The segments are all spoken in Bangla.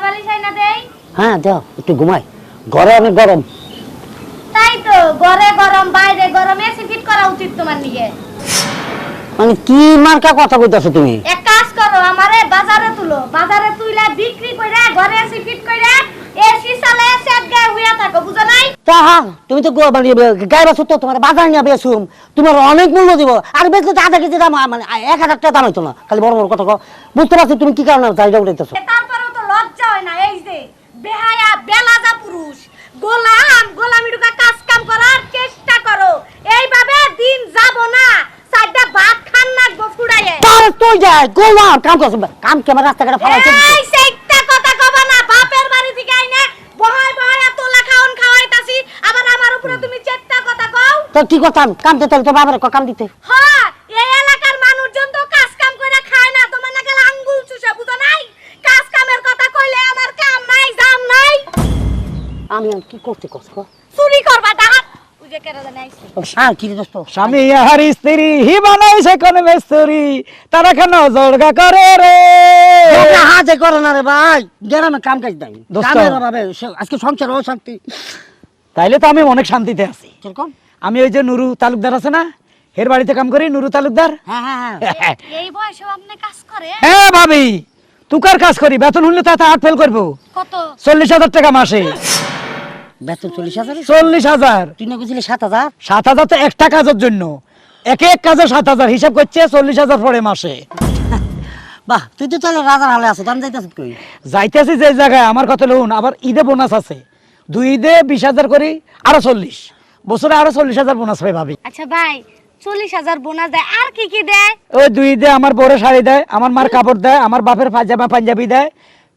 বালিশ আইনা দেই। হ্যাঁ দাও একটু ঘুমাই। ঘরে অনেক গরম। তাই তো ঘরে গরম বাইরে গরম এসি ফিট করা উচিত তোমার নিয়ে। মানে কি মার্কা কথা কইতাছো তুমি? এক কাজ করো আমারে বাজারে তুলো। বাজারে তুইলে বিক্রি কইরা ঘরে এসি ফিট কইরা এসি চালে সেট গায়ে হুইয়া থাকো বুঝো নাই? তা হ্যাঁ তুমি তো গো- মানে গায়ে বাসু তো তোমার বাজার নিয়ে বেসুম তোমার অনেক মূল্য দিব। আর বেশি তো আধা কেজি দাম মানে এক হাজার টাকা দাম হইতো না। খালি বড় বড় কথা কও। বুঝতে পারছ তুমি কি কারণে চাহিদা উঠাইতেছো তারপরেও তো লজ্জা হয় না এই যে বেহায়া বেলাজা পুরুষ। গোলাম গোলামি ঢুকা কাজ কাম করার চেষ্টা করো। এইভাবে দিন যাব না। সাইডটা ভাত খান না গফুড়াইয়ে তার তুই যায় গোলাম কাম করছ কাম কে আমার রাস্তাঘাটে ফালাইছে এই সেইটা কথা কব না। বাপের বাড়ি থেকে আইনে বহায় বহায় তোলা খাওন খাওয়াইতাছি। আবার আমার উপরে তুমি চেষ্টা কথা কও। তো কি করতাম কাম দিতে তো বাবার কাম দিতে? হ্যাঁ। আমি কি করতে কষ্ট চুরি করবা ডাহাত ওই যে কেন জানি আইছে। কি রে দোস্ত স্বামী আর স্ত্রী হি বানাইছে কোন মেস্তরি। তারা কেন জড়গা করে রে? হাজে করে না রে ভাই গ্রামে কাম কাজ নাই। দোস্ত। কামের অভাবে সে- আজকে সংসার ও তাইলে তো আমি অনেক শান্তিতে আছি। কীরকম? আমি ওই যে নুরু তালুকদার আছে না এর বাড়িতে কাম করি নুরু তালুকদার? হ্যাঁ হ্যাঁ হ্যাঁ। এই বয়সেও আপনি কাজ করে? হ্যাঁ ভাবি তুকার কাজ করি বেতন হলে তাতে আট ফেল করব। কত? চল্লিশ হাজার টাকা মাসে। বেতন চল্লিশ হাজার? চল্লিশ হাজার। তুই না বুঝলি সাত হাজার? সাত হাজার তো একটা কাজের জন্য। এক এক কাজে সাত হাজার হিসাব করছে চল্লিশ হাজার পরে মাসে। বাহ তুই তো তাহলে রাজার হালে আছো দাম যাইতেছ কই? যাইতেছি যে জায়গায় আমার কথা লোন আবার ঈদে বোনাস আছে। দুই ঈদে বিশ হাজার করি আরও চল্লিশ। বছরে আরও চল্লিশ হাজার বোনাস পাই ভাবি। আচ্ছা ভাই চল্লিশ হাজার বোনাস দেয় আর কি কি দেয়? ওই দুই ঈদে আমার বড় শাড়ি দেয় আমার মার কাপড় দেয় আমার বাপের পাজামা পাঞ্জাবি দেয়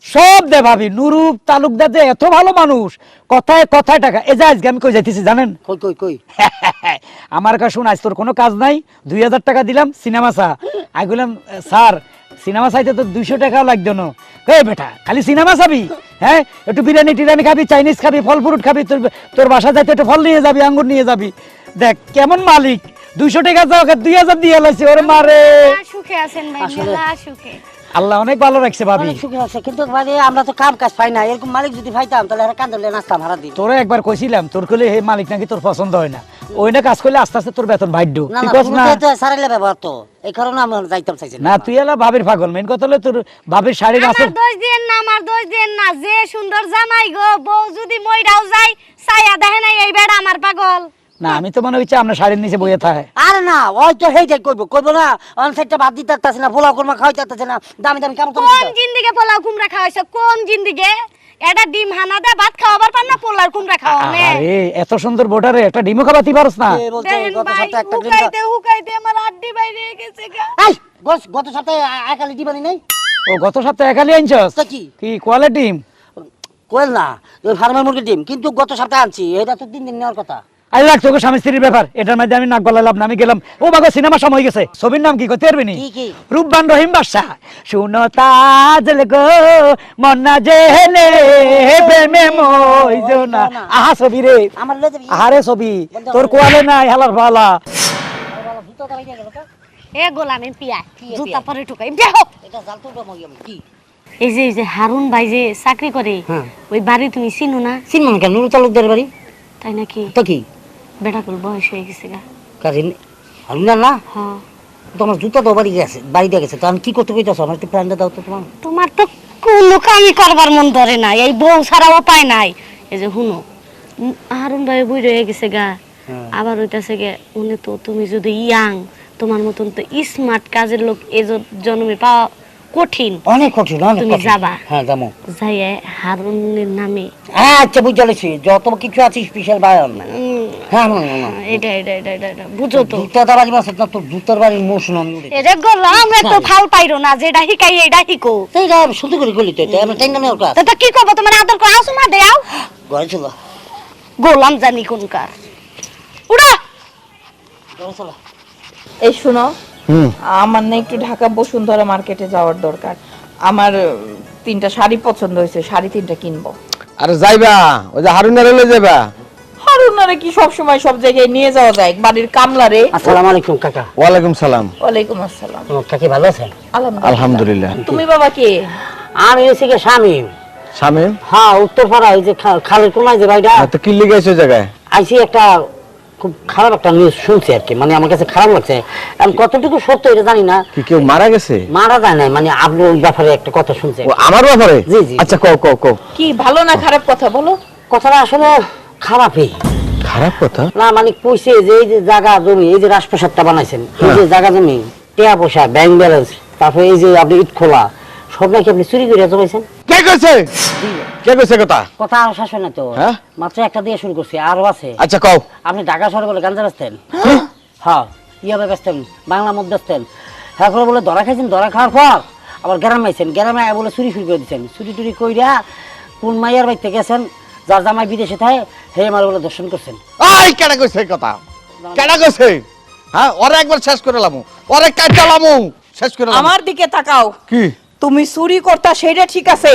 সব দে ভাবি নুরুপ তালুকদার যে এত ভালো মানুষ কথায় কথায় টাকা। এই যে আজকে আমি কই যাইতেছি জানেন? কই কই কই? আমার কাছে শুন আজ তোর কোনো কাজ নাই দুই হাজার টাকা দিলাম সিনেমা চা। আমি বললাম স্যার সিনেমা চাইতে তো দুইশো টাকাও লাগতো না। হে বেটা খালি সিনেমা চাবি? হ্যাঁ? একটু বিরিয়ানি টিরিয়ানি খাবি চাইনিজ খাবি ফল ফ্রুট খাবি তোর তোর বাসা যাইতে একটু ফল নিয়ে যাবি আঙ্গুর নিয়ে যাবি। দেখ কেমন মালিক? দুইশো টাকা যাও দুই হাজার দিয়ে লাইছে ওরে মারে। সুখে আছেন ভাই সুখে আল্লাহ অনেক ভালো রাখছে ভাবি। সুখী আছে কিন্তু মানে আমরা তো কাম কাজ পাই না এরকম মালিক যদি পাইতাম তাহলে এরা কান্দলে নাচতাম হারা দিন তোরে একবার কইছিলাম তোর কইলে হে মালিক নাকি তোর পছন্দ হয় না। ওই না কাজ করলে আস্তে আস্তে তোর বেতন ভাইড তুই না তো সারাইলে ব্যবহার তো এই কারণে আমি যাইতাম চাইছি না। তুই এলা ভাবির পাগল। মেন কথা হলো তোর ভাবির শাড়ি আছে আমার দোষ দিয়েন না আমার দোষ দিয়েন না। যে সুন্দর জামাই গো বউ যদি মইরাও যায় ছায়া দেখে নাই এই বেড়া আমার পাগল। না আমি তো মনে হচ্ছে আপনার শাড়ির নিচে বইয়ে থাকে আরে না ওই তো হেইটাই করব করব না। অন সাইডটা বাদ দিতে পারতাছি না পোলাও কোরমা খাওয়াইতে পারতাছি না। দামি দামি কাম কোন জিন্দিগে পোলাও কুমড়া খাওয়াইছো? কোন জিন্দিগে? এটা ডিম হানা দে ভাত খাওয়াবার পার না পোলার কুমড়া আরে এত সুন্দর বোটারে একটা ডিমও খাবাতি পারস না। গত সপ্তাহে একটা ডিম হুকাইতে হুকাইতে আমার আড্ডি বাইরে গেছে গা। এই গত- গত সপ্তাহে একালি ডিমানি নাই? ও গত সপ্তাহে একালি আনছস? তো কি? কি কোয়ালিটি ডিম? কোয়েল না ওই ফার্মের মুরগির ডিম কিন্তু গত সপ্তাহে আনছি এটা তো তিন দিন নেওয়ার কথা। আরে রাখ তোকে স্বামী স্ত্রীর ব্যাপার। এটার মধ্যে আমি নাক গলালাম না আমি গেলাম। ও বাবা সিনেমা সময় গেছে। ছবির নাম কি করতে পারবি নি? কি কি? রূপবান রহিম বাদশাহ। শুনো তাজল গো মন্না জেলে প্রেমে মইজনা আহা ছবি রে। আমার লয়ে যাবি আহারে ছবি। তোর কোয়ালে নাই হেলার ভালা? এ গোলামি পিয়া জুতা? পরে ঢুকাই। দেখো এটা জাল তুলবো মই আমি কি? এই যে এই যে হারুন ভাই যে চাকরি করে হ্যাঁ। ওই বাড়ি তুমি চিনো না? চিনমান কেন? নুরু তালুকদার বাড়ি? তাই নাকি? তো কি? বেটাকুল বয়স হয়ে গেছে গা। কারিন হারুনা না হ্যাঁ। তোমার জুতা তো বাড়ি গেছে বাড়ি দিয়ে গেছে তো আমি কি করতে কইতাছো? আমার একটু প্যান্টটা দাও তো তোমার। তোমার তো কোনো কামই করবার মন ধরে নাই এই বউ ছাড়া উপায় নাই। এই যে হুনো হারুন ভাই বই রয়ে গেছে গা। হ্যাঁ। আবার ওইটাছে গে উনি তো তুমি যদি ইয়াং তোমার মতন তো স্মার্ট কাজের লোক এ জ- জন্মে পাওয়া কঠিন। অনেক কঠিন অনেক তুমি যাবা? হ্যাঁ যাব। যাই হারুনের নামে। আচ্ছা যত কিছু আছে স্পেশাল বায়ান। হ্যাঁ না না, এটা এটা এটা এটা বুঝো তো। না জুতার ফাল পাইরো না যেটা হিকাই এটা হিকো শুধু করে গলি তো এটা তা কি করব তোমার আদর করে আসো মা? দেও ঘরে গোলাম জানি কোনকার। উড়া! ঘরে এই শোনো আমার না একটু ঢাকা বসুন্ধরা মার্কেটে যাওয়ার দরকার। আমার তিনটা শাড়ি পছন্দ হয়েছে শাড়ি তিনটা কিনবো। আরে যাইবা ওই যে হারুনারে লই যাইবা? হারুনারে কি সব সময় সব জায়গায় নিয়ে যাওয়া যায়? বাড়ির কামলারে আসসালামু আলাইকুম কাকা। ওয়ালাইকুম সালাম। ওয়ালাইকুম আসসালাম। তোমার কাকি ভালো আছেন? আলহামদুলিল্লাহ। আলহামদুলিল্লাহ। তুমি বাবা কে? আমি হচ্ছে কি স্বামী। শামিম হ্যাঁ উত্তরপাড়া এই যে খালের কোনায় যে বাড়িটা। তো কি লিগে আছো জায়গায়? আইসি একটা খুব খারাপ একটা নিউজ শুনছি আর কি। মানে আমার কাছে খারাপ লাগছে। আমি কতটুকু সত্য এটা জানি না। কি কেউ মারা গেছে? মারা যায় না মানে আপনি ওই ব্যাপারে একটা কথা শুনছে ও আমার ব্যাপারে? জি, জি। আচ্ছা কও কও কও। কি ভালো না খারাপ কথা বলো? কথাটা আসলে খারাপই। খারাপ কথা? না মানে কইছে যে এই যে জায়গা জমি এই যে রাজপ্রসাদটা বানাইছেন এই যে জায়গা জমি টেয়া পয়সা ব্যাংক ব্যালেন্স তারপরে এই যে আপনি ইট খোলা সব নাকি আপনি চুরি করে জমাইছেন? কে কইছে? কে কইছে কথা? কথা আর শেষ না তো। হ্যাঁ? মাত্র একটা দিয়ে শুরু করছি আরও আছে। আচ্ছা কও। আপনি ঢাকা শহরে বলে গাঞ্জা বেচতেন হ্যাঁ? ইয়াবে বেচতেন বাংলা মদ বেচতেন হ্যাঁ করে বলে ধরা খাইছেন ধরা খাওয়ার পর আবার গ্রামে আইছেন। গ্রামে আয়া বলে চুরি শুরু করে দিচ্ছেন চুরি টুরি কইরা কোন মাইয়ার বাড়িতে গেছেন যার জামাই বিদেশে থাকে হে আমার বলে দর্শন করছেন। আই কেডা কইছে কথা? কেডা কইছে? হ্যাঁ ওরে একবার শেষ করে লামু। ওরে কাটালামু শেষ করে আমার দিকে তাকাও। কি? তুমি চুরি করতা সেটা ঠিক আছে।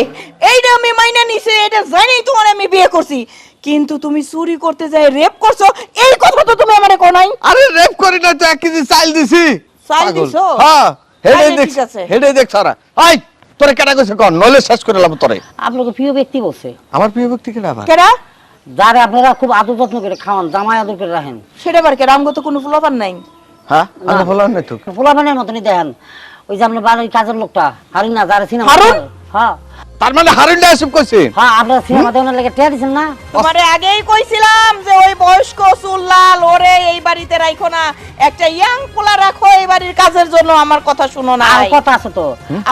এইটা আমি মাইনা নিছি এটা জানি তোমার আমি বিয়ে করছি। কিন্তু তুমি চুরি করতে যাই রেপ করছ এই কথা তো তুমি আমারে কোনাই আরে রেপ করি না তো এক কেজি চাল দিছি। চাল দিছো? হ্যাঁ হেডে দেখ ঠিক আছে। হেডে দেখ সারা। আই তোরে কেডা কইছে কোন? নলে শেষ করে লামু তোরে। আপনাকে প্রিয় ব্যক্তি বলছে। আমার প্রিয় ব্যক্তি কেডা আবার? কেডা? যারে আপনারা খুব আদর যত্ন করে খাওয়ান জামাই আদর করে রাখেন। সেটা বার কেডা? আমগো তো কোনো ফুলাপান নাই। হ্যাঁ আমি বললাম না তো? পোলাপানের মতনই দেখেন ওই যে আপনার বাড়ির কাজের লোকটা হারিন না যারা সিনেমা হারুন? হ্যাঁ। তার মানে হারুন এসব কইছে? হ্যাঁ আপনার সিনেমা দেওয়ার লেগে টেয়া দিচ্ছেন না? তোমারে আগেই কইছিলাম যে ওই বয়স্ক চুল্লাল ওরে এই বাড়িতে রাখো না। একটা ইয়াং পোলা রাখো এই বাড়ির কাজের জন্য আমার কথা শুনো না আর কথা আছে তো।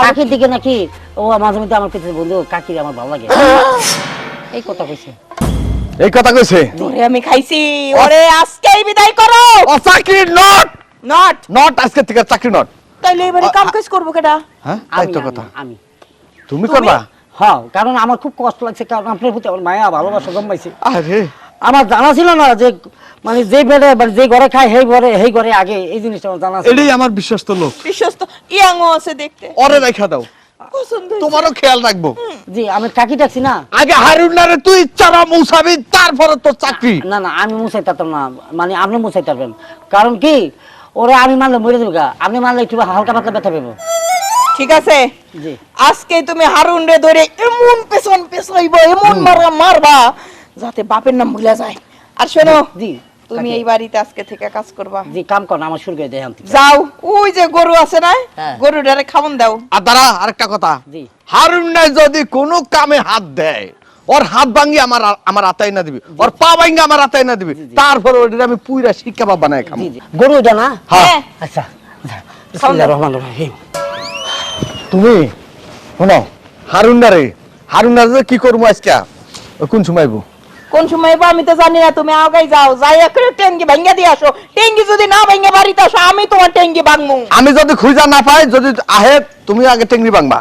কাকির দিকে নাকি ও মাঝে মধ্যে আমার কাছে বন্ধু কাকির আমার ভালো লাগে। এই কথা কইছে। এই কথা কইছে? তোরে আমি খাইছি। ওরে আজকেই বিদায় করো। ও চাকরি নট নট নট আজকে থেকে চাকরি নট তাইলে এবারে কাম কাজ করব কেডা? হ্যাঁ তাই তো কথা। আমি। তুমি করবা? হ্যাঁ কারণ আমার খুব কষ্ট লাগছে কারণ আপনার প্রতি আমার মায়া ভালোবাসা জন্মাইছে। আরে। আমার জানা ছিল না যে মানে যে বেড়ে মানে যে ঘরে খায় সেই ঘরে সেই ঘরে আগে এই জিনিসটা আমার জানা ছিল। এটাই আমার বিশ্বস্ত লোক। বিশ্বস্ত। ইয়াংও আছে দেখতে। ওরে রেখা দাও। তোমারও খেয়াল রাখব। জি আমি কাকি ডাকছি না? আগে হারুনারে তুই চারা মৌসাবি তারপরে তোর চাকরি। না না আমি মুছাই পারতাম না। মানে আপনি পারবেন কারণ কি? ওরে আমি মানলে মরে দেবো গা। আপনি মানলে একটু হালকা পাতলা ব্যথা পেবো। ঠিক আছে? জি। আজকে তুমি হারুন রে ধরে এমন পেছন পেছাইব এমন মারবা মারবা যাতে বাপের নাম ভুলে যায়। আর শোনো জি তুমি এই বাড়িতে আজকে থেকে কাজ করবা। জি কাম করেন আমার শুরু করে দেয় যাও। ওই যে গরু আছে না হ্যাঁ। গরুটারে খাওন দাও। আর দাঁড়া আরেকটা কথা। জি। হারুনায় যদি কোনো কামে হাত দেয়। ওর হাত ভাঙ্গি আমার আমার আতাই না দিবি। ওর পা ভাঙ্গি আমার আতাই না দিবি। তারপরে ওটা আমি পুইরা শিক্ষা বাবা বানায় খাব গরু এটা না? হ্যাঁ। আচ্ছা বিসমিল্লাহির রহমানির রহিম। তুমি শোনো হারুনারে হারুনারে কি করব আজকে? কোন সময়বো কোন সময় বা? আমি তো জানি না। তুমি আগাই যাও। যাই করে টেঙ্গি ভাঙ্গা দিয়ে আসো। টেঙ্গি যদি না ভাঙ্গা বাড়িতে আসো আমি তোমার টেঙ্গি ভাঙমু। আমি যদি খুঁজা না পাই যদি আহে তুমি আগে টেঙ্গি ভাঙবা।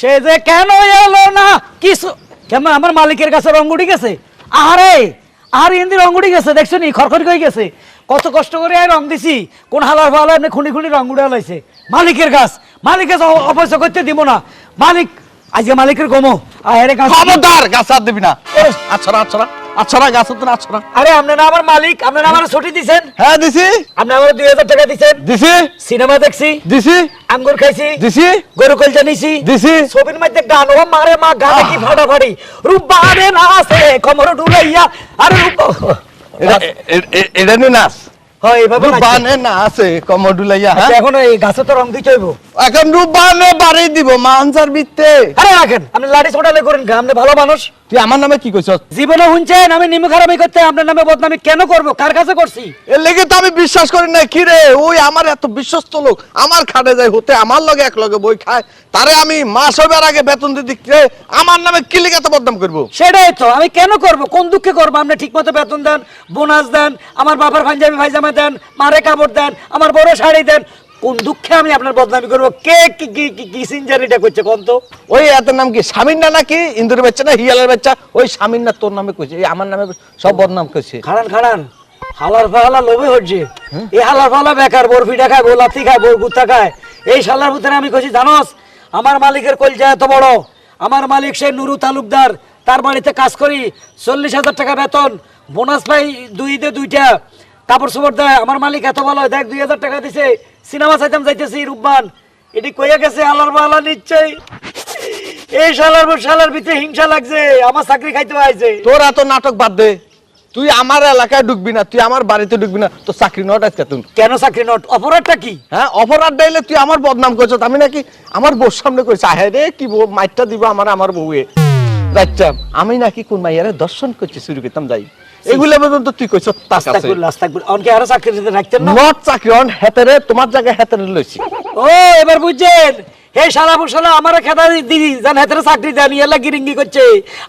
সে যে কেন এলো না? কিছু কেমন আমার মালিকের কাছে রং উঠে গেছে? আহারে আর ইন্দি রং উঠে গেছে দেখছ নি? খরখর হয়ে গেছে। কত কষ্ট করে আর রং দিছি। কোন হালার ফালা এমনি খুনি খুনি রং উড়ে লাইছে। মালিকের গাছ মালিকের অপচয় করতে দিব না। মালিক আজকে মালিকের গমো। আরে গাছ খবরদার গাছ আর দিবি না। আচ্ছা আচ্ছা। আচ্ছা গাছ না আচ্ছা আরে আপনি না আমার মালিক আপনি না আমার ছুটি দিছেন। হ্যাঁ দিছি। আপনি আমার দুই হাজার টাকা দিছেন। দিছি। সিনেমা দেখছি। দিছি। আঙ্গুর খাইছি। দিছি। গরু কলজা নিছি। দিছি। ছবির মধ্যে গান ও মারে মা গানে কি ফাটাফাটি। রূপবানে নাচে কমর ডুলাইয়া আরে রূপ। এটা- এটা নিয়ে নাচ। হয় এইভাবে নাচি। রূপবানে নাচে হ্যাঁ? আচ্ছা, এখন এই গাছে তো রং দিতে হইব। এখন রূপবানে বাড়ি দিব মানসার বিত্তে। আরে রাখেন আপনি লাড়ি ছোটালে করেন কে? আপনি ভালো মানুষ। তুই আমার নামে কি কইছস? জীবনে শুনছেন আমি নিমু খারাপই করতে আপনার নামে বদনামি কেন করব? কার কাছে করছি? এর লেগে তো আমি বিশ্বাস করি না কি রে? ওই আমার এত বিশ্বস্ত লোক আমার খাটে যায় হতে আমার লগে এক লগে বই খায়। তারে আমি মাস হবার আগে বেতন দিতে রে আমার নামে কি লেগে এত বদনাম করব? সেটাই তো আমি কেন করব? কোন দুঃখে করব? আপনি ঠিক মতো বেতন দেন বোনাস দেন আমার বাবার পাঞ্জাবি ভাইজামা দেন মারে কাপড় দেন আমার বড় শাড়ি দেন কোন দুঃখে আমি আপনার বদনামি করব? কে কি কি কি কি সিনজারিটা করছে কোন তো ওই এত নাম কি? স্বামীর না নাকি? ইন্দুরের বাচ্চা না? হিয়ালের বাচ্চা? ওই স্বামীর না তোর নামে কইছে এই আমার নামে সব বদনাম করছে খাড়ান খাড়ান হালার লোভে হচ্ছে। এই হালার বেকার বরফিটা খায় লাথি খায় বউ গুত্তা খায়। এই শালার ভিতরে আমি কইছি জানোস আমার মালিকের কলজা এত বড়। আমার মালিক সে নুরু তালুকদার তার বাড়িতে কাজ করি চল্লিশ হাজার টাকা বেতন বোনাস পাই দুই দে দুইটা। কাপড় চোপড় দেয় আমার মালিক এত ভালো দেখ দুই হাজার টাকা দিছে সিনেমা চাইতাম যাইতেছি রূপবান। এটি কইয়া গেছে আলার বালা নিশ্চয় এই শালার শালার ভিতরে হিংসা লাগছে আমার চাকরি খাইতে আইছে। তোর এত নাটক বাদ দে। তুই আমার এলাকায় ঢুকবি না তুই আমার বাড়িতে ঢুকবি না তো চাকরি নট আজকে তুমি কেন চাকরি নট? অপরাধটা কি? হ্যাঁ অপরাধ ডাইলে তুই আমার বদনাম করছ আমি নাকি আমার বউর সামনে কইছি আহে রে কি বউ মাইটটা দিব আমার আমার বউয়ে? আমি নাকি কোন মাইয়ারে দর্শন করছি শুরু করতাম যাই। এগুলো পর্যন্ত তুই কইছ তার কাছে আস্তাকুল আস্তাকুল অনকে আরও চাকরি দিতে রাখতেন না? নট চাকরি অন হেতেরে তোমার জায়গায় হেতেরে লইছি। ও এবার বুঝছেন? হে শালা বুশালা আমার খেদা দিদি জান হাতের চাকরি দেন ইয়ালা গিরিঙ্গি করছে।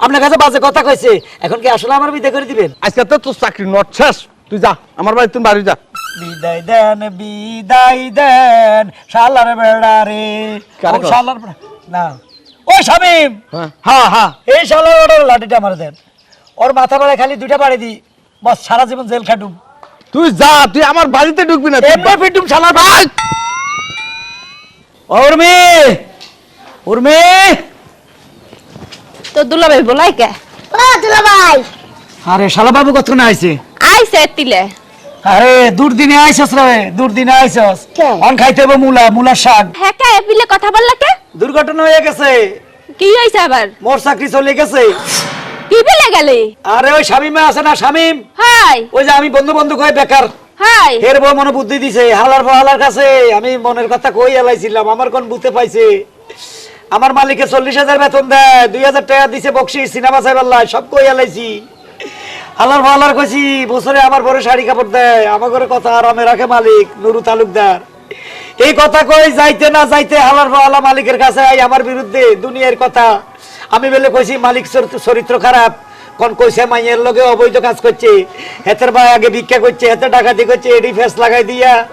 আপনার কাছে বাজে কথা কইছে। এখন কি আসলে আমার বিদে করে দিবেন? আজকে তো তোর চাকরি নট শেষ। তুই যা আমার বাড়ি তুই বাড়ি যা। বিদায় দেন বিদায় দেন শালার বেড়া রে। ও শালার না। ও শামিম! হ্যাঁ। হ্যাঁ হ্যাঁ। এই শালার লাঠিটা আমার দেন। ওর মাথা বেড়া খালি দুইটা বাড়ি দি বস সারা জীবন জেল খাটুম। তুই যা তুই আমার বাড়িতে ঢুকবি না। তুই এমনি পিটুম শালার ভাই উর্মি! উর্মি! তো দুলাভাই বলাই কে? ও দুলা ভাই আরে শালা বাবু কত না আইছে আইসে তিলে আরে দুর্দিনে আইছস রে দুর্দিনে আইছস। কে? অন খাইতে হবে মুলা মুলার শাক। হ্যাঁ কে? পিলে কথা বললা কে? দুর্ঘটনা হয়ে গেছে। কি হইছে আবার? মোর চাকরি চলে গেছে। কি পিলে গেলে? আরে ওই শামিমে আছে না শামিম? হাই। ওই যে আমি বন্ধু বন্ধু কয়ে বেকার? হাই। এর বউ মনে বুদ্ধি দিছে হালার হালার কাছে। আমি মনের কথা কই এলাইছিলাম আমার কোন বুঝতে পাইছে? আমার মালিকে চল্লিশ হাজার বেতন দেয় দুই হাজার টাকা দিছে বকশি সিনেমা সাইবাল্লাহ সব কই এলাইছি। হালার হালার কইছি বছরে আমার বড় শাড়ি কাপড় দেয় আমার ঘরে কথা আরামে রাখে মালিক নুরু তালুকদার। এই কথা কই যাইতে না যাইতে হালার হালা মালিকের কাছে আই আমার বিরুদ্ধে দুনিয়ার কথা। আমি বলে কইছি মালিক চরিত্র- খারাপ। কোন কইছে মাইয়ের লগে অবৈধ কাজ করছে। হেতের ভাই আগে ভিক্ষা করছে হেতে ডাকাতি করছে এডি ফেস লাগাই দিয়া।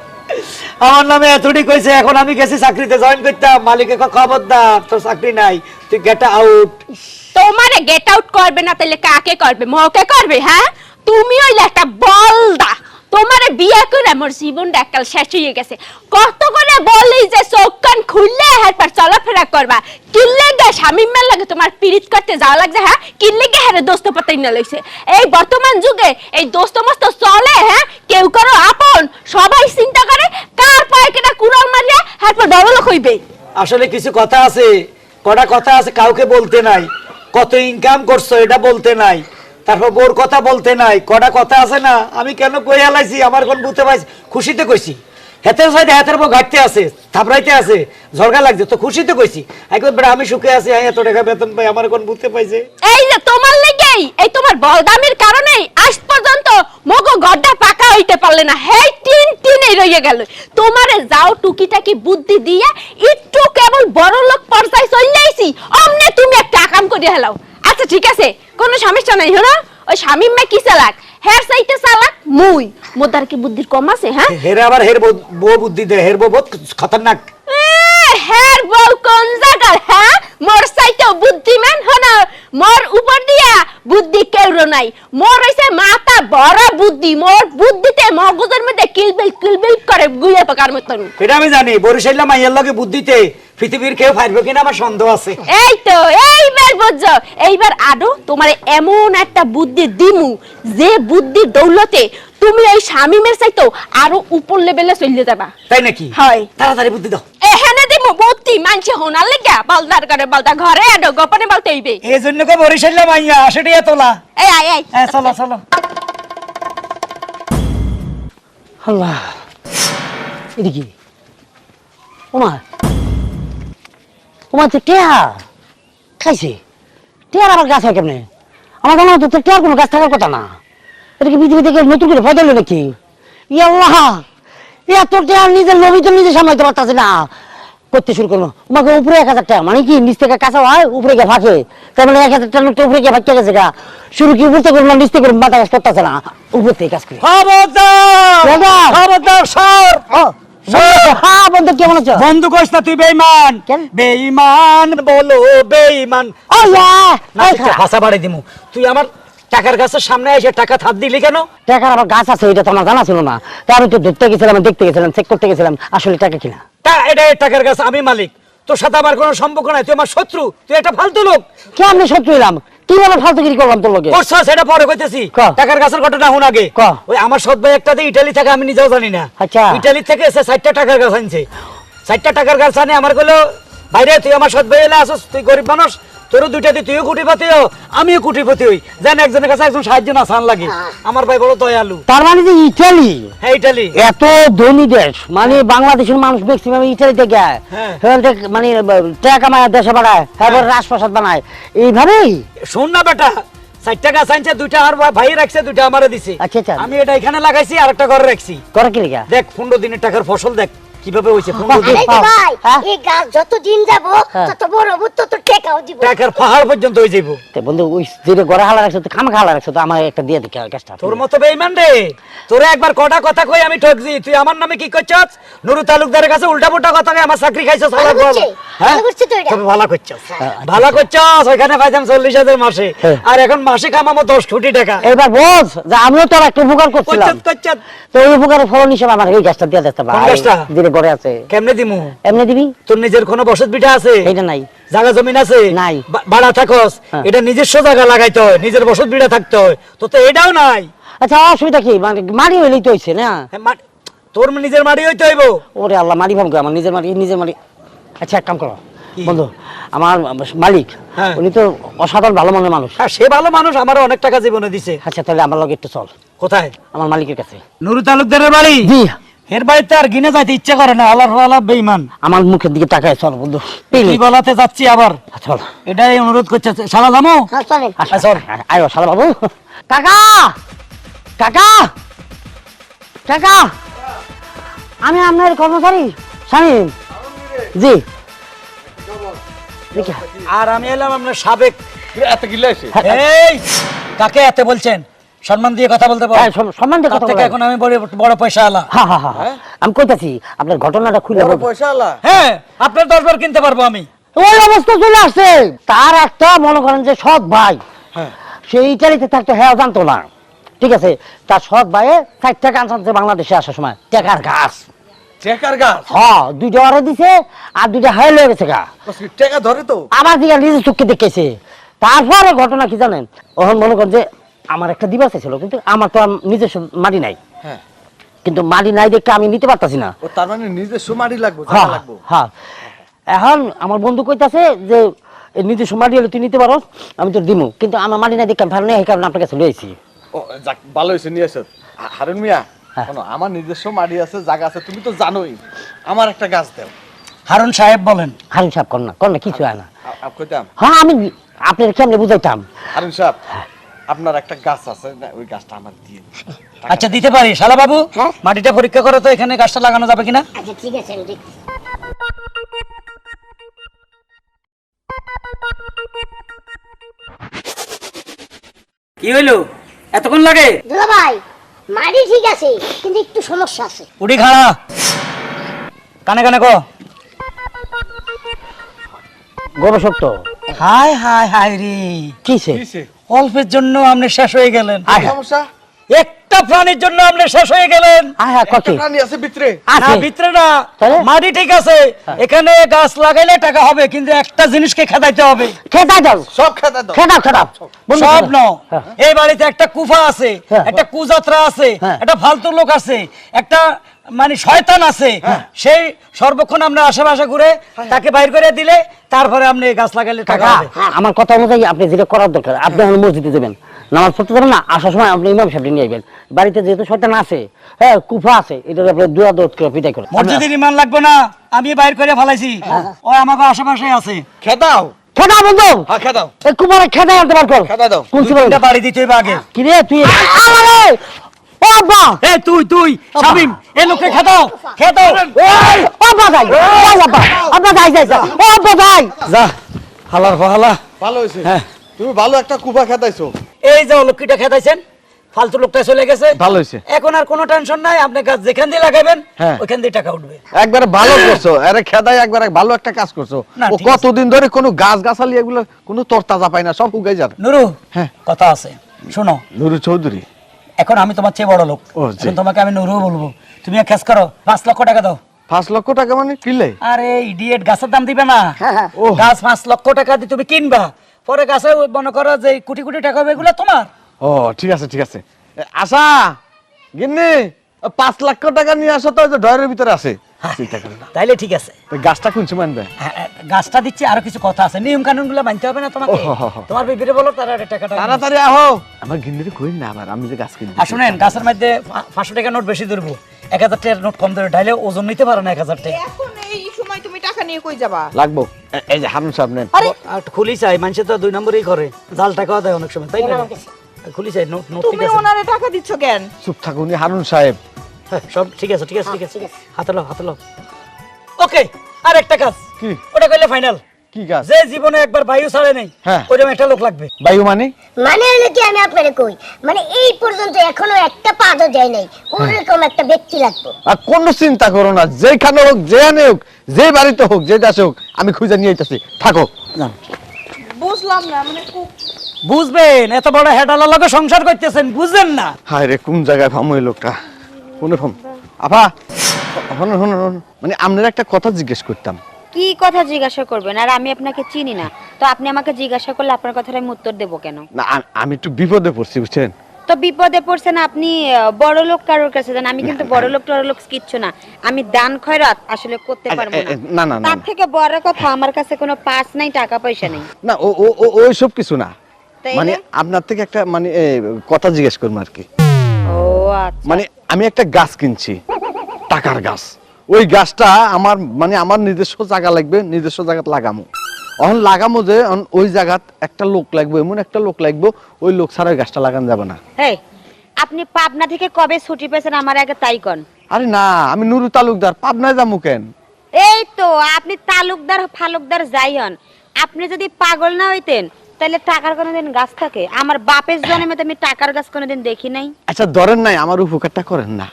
আমার নামে এতটি কইছে এখন আমি গেছি চাকরিতে জয়েন করতাম। মালিকে কয়, খবরদার তোর চাকরি নাই তুই গেট আউট তোমারে গেট আউট করবে না তাহলে কাকে করবে? মকে করবে হ্যাঁ? তুমি হইলে একটা বলদা। তোমারে বিয়ে করে আমার জীবনটা একাল শেষ হয়ে গেছে। কত করে বলি যে চোখ কান খুললে এরপর চলাফেরা করবা। গে লাগে তোমার করতে যাওয়া লাগছে হ্যাঁ? কিনলে গে হ্যাঁ দোস্ত পাতাই না লইছে? এই বর্তমান যুগে এই দোস্ত মস্ত চলে হ্যাঁ? কেউ কারও আপন, সবাই চিন্তা করে কার পায়ে কেটা কুড়াল মারিয়া এরপর ডবল হইবে। আসলে কিছু কথা আছে, কটা কথা আছে কাউকে বলতে নাই। কত ইনকাম করছ এটা বলতে নাই। তারপর বোর কথা বলতে নাই। কটা কথা আছে না? আমি কেন কই হেলাইছি আমার কোন বুঝতে পাইছি খুশিতে কইছি। হেতের সাইডে হেতের বউ ঘাটতে আছে, থাপড়াইতে আছে ঝরগা লাগছে, তো খুশিতে কইছি। একবার বেড়া, আমি সুখে আছি আমি এত টাকা বেতন পাই, আমার কোন বুঝতে পাইছে? এই যে তোমার লেগেই, এই তোমার বলদামির কারণেই আজ পর্যন্ত মগো গড্ডা পাকা হইতে পারলে না। হেই, টিন টিনে রইয়া গেল। তোমারে যাও টুকিটাকি বুদ্ধি দিয়ে, একটু কেবল বড় লোক পর্যায়ে চলে আইছি, অমনে তুমি একটা কাম করে হেলাও। আচ্ছা ঠিক আছে, কোনো সমস্যা নাই, হলো? ওই স্বামী মে কি চালাক? হের সাইতে চালাক, মুই। মোদার কি বুদ্ধির কম আছে হ্যাঁ? হেরে আবার হের বউ- বুদ্ধি দে হের বউ বহুত খতরনাক। হের বউ কোন জায়গার হ্যাঁ? মোর চাইতেও বুদ্ধিমান হন। মোর উপর দিয়া বুদ্ধি কেউরো নাই। মোর হইছে মাথা বড় বুদ্ধি। মোর বুদ্ধিতে মগজের মধ্যে কিলবিল কিলবিল করে গুলে পাকার মতন। এটা আমি জানি বরিশাল্লা মাইয়ের লগে বুদ্ধিতে পৃথিবীর কেউ পারবে কিনা আমার সন্দেহ আছে। এই তো এইবার বুঝছ। এইবার আদো তোমার এমন একটা বুদ্ধি দিমু যে বুদ্ধি দৌলতে তুমি ওই স্বামীমের চাইতো আরও উপর লেভেলে চলে যাবা। তাই নাকি? হয়। তাড়াতাড়ি বুদ্ধি দাও। এখানে দিমু বুদ্ধি মানছে হোনার লেগা বলদার করে বলদা ঘরে আদো গোপনে বলতে হইবে এই জন্য কো বরিশাল্লা মাইয়া সেটাই তোলা এই আয় আয়। হ্যাঁ চলো চলো। আল্লাহ। এটা কি? ওমা। ওমা তো টেয়া। খাইছে। টেয়ার আবার গাছ হয় কেমনে? আমার জানা তো টেয়ার কোনো গাছ থাকার কথা না। এটা পৃথিবী থেকে নতুন করে বদলে নাকি? ইয়াল্লাহ এত নিজের লবি তো নিজে সামলাইতে পারতাছে না। করতে শুরু করব তোমাকে উপরে এক হাজার টাকা মানে কি নিচ থেকে কাঁচা হয় উপরে গিয়ে ফাঁকে? তার মানে এক হাজার টাকা নোটটা উপরে গিয়ে ফাঁকে গেছে গা। শুরু কি উপর থেকে করব নিচ থেকে মাথা কাজ করতেছে না। উপর থেকে কাজ করি হ্যাঁ বন্ধু কেমন আছো? বন্ধু কইস না তুই বেঈমান। কেন? বেঈমান বলো বেঈমান। আল্লাহ! না ভাষা বাড়াই দিমু। তুই আমার টাকার গাছের সামনে এসে টাকা থাপ দিলি কেন? টাকার আবার গাছ আছে ওইটা তো আমার জানা ছিল না। তা আমি তো ধরতে গেছিলাম দেখতে গেছিলাম চেক করতে গেছিলাম আসলে টাকা কিনা। তা এটা টাকার গাছ আমি মালিক। তোর সাথে আমার কোনো সম্পর্ক নাই তুই আমার শত্রু তুই একটা ফালতু লোক। কে আমি শত্রু এলাম? কীভাবে ফালতুগিরি করলাম তোর লোকে? করছ সেটা পরে কইতেছি। ক। টাকার গাছের ঘটনা হুন আগে। ওই আমার সৎ ভাই একটা ইটালি থেকে আমি নিজেও জানি না। আচ্ছা। ইটালি থেকে এসে টাকার গাছ আনছে। চারটা টাকার গাছ আনে আমার কইলো বাইরে তুই আমার সৎ ভাই এলে আসস তুই গরিব মানুষ তোরও দুইটা দি তুইও কুটিপতি হো আমিও কুটিপতি হই। যেন একজনের কাছে একজন সাহায্য না সান লাগে। আমার ভাই বড় দয়ালু। তার মানে যে ইটালি? হ্যাঁ ইটালি। এত ধনী দেশ মানে বাংলাদেশের মানুষ ম্যাক্সিমাম ইটালিতে যায়। হ্যাঁ। সেখান মানে টাকা কামায় দেশে বাড়ায় তারপর রাজপ্রাসাদ বানায়। এইভাবেই? শোন না বেটা চারটা গাছ আনছে দুইটা আর ভাই রাখছে দুইটা আমারে দিছে। আচ্ছা, আচ্ছা। আমি এটা এখানে লাগাইছি আর একটা ঘরে রাখছি। করে কি দেখ পনেরো দিনের টাকার ফসল দেখ। কীভাবে দিন আরে ভাই হ্যাঁ? এই গাছ যত দিন যাব হ্যাঁ। তত বড় হব তত টেকাও দিব। টাকার পাহাড় পর্যন্ত হয়ে যাব তে বন্ধু ওই যেটা গড়ে হালা রাখছো তো খামা খালা রাখছো তো আমার একটা দিয়ে গাছটা তোর মতো বেইমান রে। তোরে একবার কটা কথা কই আমি ঠকছি। তুই আমার নামে কি করছস? নুরু তালুকদারের কাছে উল্টা পুল্টা কথা কই আমার চাকরি খাইছস? বল। ভালো করছে তো এটা। তবে ভালো করছস। ভালো করছস। ওইখানে পাইতাম চল্লিশ হাজার মাসে। হ্যাঁ। আর এখন মাসে কামাবো দশ কোটি টাকা। এবার বল যে আমিও তোর একটা উপকার করছিলাম। করছস। করছস তো উপকারের ফলন হিসেবে আমার এই গাছটা দিয়ে দিতে কোন গাছটা? যেটা গড়ে আছে। কেমনে দিমু? এমনি দিবি? তোর নিজের কোনো বসত বিটা আছে? এইটা নাই। জায়গা জমিন আছে? নাই। ভাড়া থাকস? হ্যাঁ। এটা নিজস্ব জায়গা লাগাইতে হয় নিজের বসত বিটা থাকতে হয়। তো তো এটাও নাই। আচ্ছা অসুবিধা কি? মানে মারি হইলেই তো হইছে না? হ্যাঁ, তোর নিজের হইতে হইব? ওরে আল্লাহ মারি আমার নিজের মারি নিজের মারি আচ্ছা এক কাম করো। বন্ধু আমার মালিক হ্যাঁ। উনি তো অসাধারণ ভালো মনের মানুষ। আর সে ভালো মানুষ আমার অনেক টাকা জীবনে দিছে। আচ্ছা তাহলে আমার লগে একটু চল। কোথায়? আমার মালিকের কাছে। নুরু তালুকদারের বাড়ি? জি। এর বাড়িতে আর গিনে যাইতে ইচ্ছা করে না আল্লাহ আল্লাহ বেইমান আমার মুখের দিকে তাকায় চল বন্ধু কি বলাতে যাচ্ছি আবার। চল এটাই অনুরোধ করছে। শালা জামো? হ্যাঁ চলেন আচ্ছা চল। আয় শালা বাবু। কাকা! কাকা! কাকা! আমি আপনার কর্মচারী। শামিম জি। আর আমি এলাম আপনার সাবেক। এত গিলে এই কাকে এত বলছেন? সম্মান দিয়ে কথা বলতে পারেন হ্যাঁ, সম্মান দিয়ে তার কথা থেকে বলেন। এখন আমি বড় বড় পয়সা আলা হ্যাঁ হ্যাঁ হ্যাঁ। আমি কইতাছি আপনার ঘটনাটা খুলে বড় পয়সা আলা হ্যাঁ আপনার দশ বার কিনতে পারব আমি। ওই অবস্থা চলে আসছে। তার একটা মনে করেন যে সৎ ভাই হ্যাঁ। সে ইটালিতে থাকতো হ্যাঁ জানতো না। ঠিক আছে? তার সৎ ভাইয়ে ষাট টাকা আনছে বাংলাদেশে আসার সময়। টাকার গাছ চেকার গাছ হ্যাঁ দুইটা অরে দিছে আর দুইটা হাই লয়ে গেছে গা। টাকা ধরে তো? আমার দিকে নিজের চোখকে দেখেছে তারপরে ঘটনা কি জানেন? ওখান মনে করেন যে আমার একটা দিবার ছিল কিন্তু আমার তো নিজস্ব মাটি নাই। হ্যাঁ। কিন্তু মাটি নাই দেখে আমি নিতে পারতাছি না। তার মানে নিজস্ব মাটি লাগবে হ্যাঁ হ্যাঁ। এখন আমার বন্ধু কইতাছে যে এই নিজস্ব মাটি হলে তুই নিতে পারো আমি তোর দিমু। কিন্তু আমার মাটি নাই দেখে আমি ভালো নেই এই কারণে আপনার কাছে লয়েছি ও যাক ভালো হয়েছে নিয়ে এসো হারুন মিয়া হ্যাঁ। শোনো, আমার নিজস্ব মাটি আছে জায়গা আছে তুমি তো জানোই। আমার একটা গাছ দাও। হারুন সাহেব বলেন। হারুন সাহেব কর না কর না কিছু হয় না। আপ কইতাম। হ্যাঁ আমি আপনার কেমনে বুঝাইতাম? হারুন সাহেব আপনার একটা গাছ আছে না ওই গাছটা আমার দিয়ে দিন। আচ্ছা দিতে পারি। শালা বাবু হ্যাঁ? মাটিটা পরীক্ষা করে তো এখানে গাছটা লাগানো যাবে কিনা? আচ্ছা ঠিক আছে আমি দেখছি। কি হইল? এতক্ষণ লাগে? দুলা ভাই মাটি ঠিক আছে কিন্তু একটু সমস্যা আছে। উড়ি খাড়া। কানে কানে কো। গবেষক তো। হাই হাই হাই রে। কিসে? কিসে? অল্পের জন্য আপনি শেষ হয়ে গেলেন। হ্যাঁ সমস্যা? একটা প্রাণীর জন্য আপনি শেষ হয়ে গেলেন। আয় হ্যাঁ একটা কত প্রাণী আছে ভিতরে। না ভিতরে না। মাটি ঠিক আছে। এখানে গাছ লাগাইলে টাকা হবে কিন্তু একটা জিনিসকে খেদাইতে হবে। খেদাই দাও। সব খেতে দাও। খেদাও খেদাও। সব। খেদাও। হ্যাঁ। এই বাড়িতে একটা কুফা আছে হ্যাঁ। একটা কুযাত্রা আছে হ্যাঁ। একটা ফালতু লোক আছে একটা মানে শয়তান আছে হ্যাঁ। সেই সর্বক্ষণ আমরা আশেপাশে ঘুরে তাকে বাইর করে দিলে তারপরে আপনি গাছ লাগাইলে টাকা আমার কথা অনুযায়ী আপনি যেটা করার দরকার আপনি এখন মসজিদে যাবেন নামাজ পড়তে যাবেন না আসার সময় আপনি ইমাম সাহেব নিয়ে আসবেন। বাড়িতে যেহেতু শয়তান আছে হ্যাঁ কুফা আছে এটা আপনি দুয়া দৌড় করে পিটাই করে। মসজিদের ইমান লাগবে না আমি বাইর করে ফেলাইছি। হ্যাঁ। ও আমাকে আশেপাশে আছে। খেদাও। খেদা বন্ধু! হ্যাঁ খেদাও। এই কুমারে খেদা আনতে পার কর। খেদা দাও। কোন বাড়ি দিতে হইবে আগে। কি রে তুই এ তুই তুই শামিম এ লোককে খেদাও খেদাও ওই ও আব্বা যাই ওই আব্বা আব্বা যাই যাই যাই। ও আব্বা যাই যা হালার ফালা ভালো হয়েছে। হ্যাঁ। তুমি ভালো একটা কুপা খেদাইছো এই যে অলক্ষীটা খেদাইছেন ফালতু লোকটা চলে গেছে। ভালো হয়েছে। এখন আর কোনো টেনশন নাই আপনি গাছ যেখান দিয়ে লাগাবেন হ্যাঁ। ওইখান দিয়ে টাকা উঠবে। একবারে ভালো করছ আরে খেদাই একবারে ভালো একটা কাজ করছ। ও কতদিন ধরে কোনো গাছ গাছালি এগুলো কোনো তরতাজা পায় না সব উগাই যাবে। নুরু হ্যাঁ। কথা আছে। শোনো। নুরু চৌধুরী। এখন আমি তোমার চেয়ে বড় লোক। এখন তোমাকে আমি নুরু বলব। তুমি এক খেস করো পাঁচ লক্ষ টাকা দাও। পাঁচ লক্ষ টাকা মানে কিনলে আরে ইডিয়েট গাছের দাম দিবে না। ও। গাছ পাঁচ লক্ষ টাকা দিয়ে তুমি কিনবা। পরে গাছে মনে করো যে কোটি কোটি টাকা হবে এগুলো তোমার। ও ঠিক আছে ঠিক আছে। আশা গিন্নি পাঁচ লক্ষ টাকা নিয়ে আসো তো ডয়ের ভিতরে আছে। চিন্তা করো না। তাইলে ঠিক আছে। গাছটা কোন সময় আনবে? হ্যাঁ, হ্যাঁ, গাছটা দিচ্ছি আরও কিছু কথা আছে। নিয়ম কানুনগুলো মানতে হবে না তোমাকে। তোমার বিবিরে বলো তারা টাকাটা তাড়াতাড়ি আহো। আমার গিন্নিরে কই না আবার? আমি যে গাছ আর শুনেন গাছের মধ্যে পা- পাঁচশো টাকা নোট বেশি ধরবো। এক হাজার টাকার নোট কম ধরে ঢাইলে ওজন নিতে পারো না এক হাজার টাকা। এখন এই সময় তুমি টাকা নিয়ে কই যাবা? লাগবো। এই যে হারুন সাহেব নেন। আরে খুলি চাই মানুষে তো দুই নম্বরই করে। জাল টাকাও দেয় অনেক সময় তাই না? খুলি চাই নোট নোট ঠিক তুমি ওনারে টাকা দিচ্ছ কেন? চুপ থাকুন হারুন সাহেব। হ্যাঁ, সব ঠিক আছে ঠিক আছে ঠিক আছে। হাতে লো হাতে লো ওকে আর একটা কাজ। কি? ওটা কইলে ফাইনাল কি গাছ যে জীবনে একবার বায়ু ছাড়ে নেই হ্যাঁ। ওইরকম একটা লোক লাগবে। বায়ু মানে? মানে হলো কি আমি আপনারে কই মানে এই পর্যন্ত এখনও একটা পাদও যায় নাই ওরকম একটা ব্যক্তি লাগতো আর কোনো চিন্তা করো না যেখানে হোক যেখানে হোক যে বাড়িতে হোক যে দেশে হোক আমি খুঁজে নিয়ে আইতাছি। থাকো। বুঝলাম না মানে বুঝবেন এত বড় হেডালার লগে সংসার করতেছেন বুঝবেন না? হায় রে কোন জায়গায় ফাম ওই লোকটা? ফাম আপা হন হন হন। মানে আপনার একটা কথা জিজ্ঞেস করতাম। কি কথা জিজ্ঞাসা করবেন? আর আমি আপনাকে চিনি না। তো আপনি আমাকে জিজ্ঞাসা করলে আপনার কথার আমি উত্তর দেবো কেন? না আ- আমি একটু বিপদে পড়ছি বুঝছেন? তো বিপদে পড়ছেন আপনি বড় লোক কারোর কাছে যান আমি কিন্তু বড় লোক টড় লোক কিচ্ছু না। আমি দান খয়রাত আসলে করতে পারব এ, এ, না, না, না, তার থেকে বড় কথা আমার কাছে কোনো পাস নাই টাকা পয়সা নেই। না ও ও ও- ওই সব কিছু না। তাইলে? মানে আপনার থেকে একটা মানে এ, কথা জিজ্ঞেস করব আর কি। ও আচ্ছা। মানে আমি একটা গাছ কিনছি টাকার গাছ। ওই গাছটা আমার মানে আমার নিজস্ব জায়গা লাগবে নিজস্ব জায়গাত লাগামো। অহন লাগামো যে ওই জায়গাত একটা লোক লাগবে এমন একটা লোক লাগবে ওই লোক ছাড়া ওই গাছটা লাগানো যাবে না। আপনি পাবনা থেকে কবে ছুটি পেয়েছেন আমার আগে তাই কন। আরে না আমি নুরু তালুকদার পাবনায় যাব কেন? এই তো আপনি তালুকদার ফালুকদার যাই হন। আপনি যদি পাগল না হইতেন তাহলে টাকার কোনোদিন গাছ থাকে? আমার বাপের জন্মে তো আমি টাকার গাছ কোনোদিন দেখি নাই। আচ্ছা ধরেন নাই আমার উপকারটা করেন না।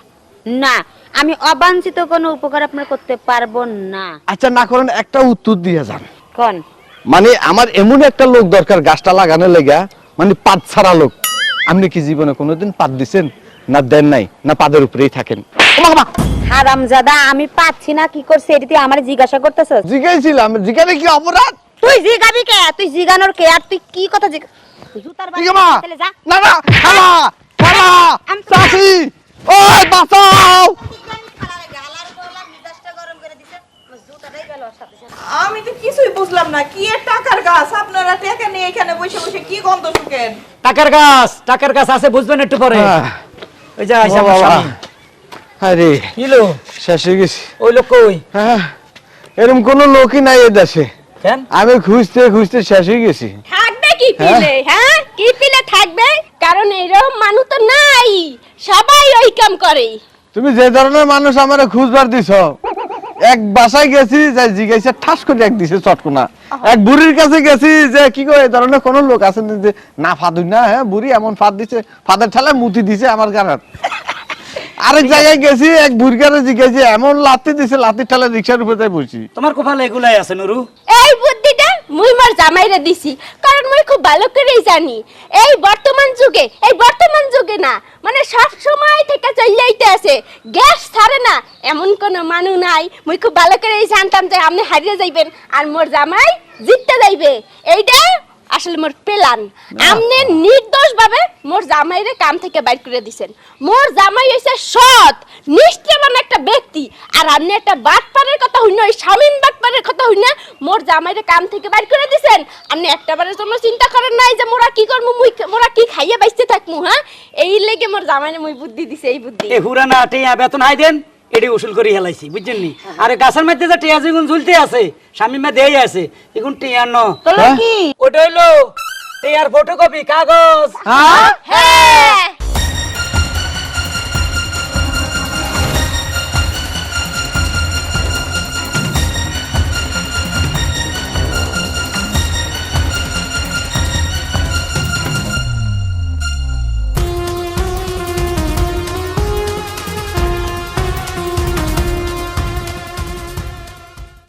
না আমি অবাঞ্ছিত কোনো উপকার আপনার করতে পারব না। আচ্ছা না করেন একটা উত্তর দিয়ে যান। কোন? মানে আমার এমন একটা লোক দরকার গাছটা লাগানোর লেগা মানে পাত ছাড়া লোক। আপনি কি জীবনে কোনোদিন পাত দিছেন? না দেন নাই না পাদের উপরেই থাকেন। হারামজাদা আমি পাচ্ছি না কি করছে? এটি আমার জিজ্ঞাসা করতেছস? জিজ্ঞাসিলাম জিজ্ঞাসা কি অপরাধ? তুই জিগাবি কে? তুই জিগানোর কে? আর তুই কি কথা জিগা জুতার বাড়ি তাহলে যা। না না খালা! খালা! আম- চাচি ওই বাঁচাও! আমি তো কিছুই বুঝলাম না। কি এর টাকার গাছ? আপনারা টাকা নিয়ে এখানে বসে বসে কি গন্ধ শুকেন? টাকার গাছ টাকার গাছ আছে বুঝবেন একটু পরে। ওই যে আইসা বাবা। আরে কিলো শেষ হয়ে গেছি। ওই লোক কই? হ্যাঁ এরকম কোনো লোকই নাই এ দেশে। কেন? আমি খুঁজতে খুঁজতে শেষ হয়ে গেছি। থাকবে কি পিলে হ্যাঁ? কি পিলে থাকবে? কারণ এরকম মানুষ তো নাই। সবাই ওই কাম করে। তুমি যে ধরনের মানুষ আমার খুঁজবার দিছ এক বাসায় গেছি যে জিজ্ঞাসা ঠাস করে এক দিছে চটকনা। এক বুড়ির কাছে গেছি যে কি করে এই ধরনের কোন লোক আছে যে না ফাদুই না হ্যাঁ বুড়ি এমন ফাদ দিছে ফাদের ঠেলায় মুতি দিছে আমার গানার আরেক জায়গায় গেছি এক কাছে জিজ্ঞাসি এমন লাতি দিছে লাতির ঠেলায় রিক্সার উপরে যাই বসি তোমার কপালে এগুলাই আছে নুরু? এই বুদ্ধিটা মুই মোর জামাইরে দিছি কারণ মুই খুব ভালো করেই জানি। এই বর্তমান যুগে এই বর্তমান যুগে না মানে সব সময় থেকে চললেইতে আছে। গ্যাস ছাড়ে না এমন কোন মানুষ নাই। মুই খুব ভালো করেই জানতাম যে আপনি হারিয়ে যাইবেন আর মোর জামাই জিততে যাইবে। এইটা আসলে মোর প্ল্যান। আপনি নির্দোষ ভাবে মোর জামাইরে কাম থেকে বাইর করে দিছেন। মোর জামাই হইছে সৎ নিষ্ঠেবান একটা ব্যক্তি। আর আপনি একটা বাটপারের কথা হইন ওই স্বামীন বাটপারের কথা হইন মোর জামাইরে কাম থেকে বাইর করে দিছেন। আপনি একটাবারের জন্য চিন্তা করেন নাই যে মোরা কি করব মুই মোরা কি খাইয়ে বাইসতে থাকমু হ্যাঁ? এই লেগে মোর জামাইরে মুই বুদ্ধি দিছে এই বুদ্ধি। এ হুরানা টিয়া বেতন হাই দেন। এটি উসুল করে হেলাইছি বুঝছেন নি? আর গাছের মধ্যে যে টিয়া যেগুন ঝুলতে আছে স্বামী মা দেই আছে এগুন টিয়া ন। হ্যাঁ? ওটা হইল টিয়ার ফটোকপি কাগজ। হ্যাঁ? হ্যাঁ।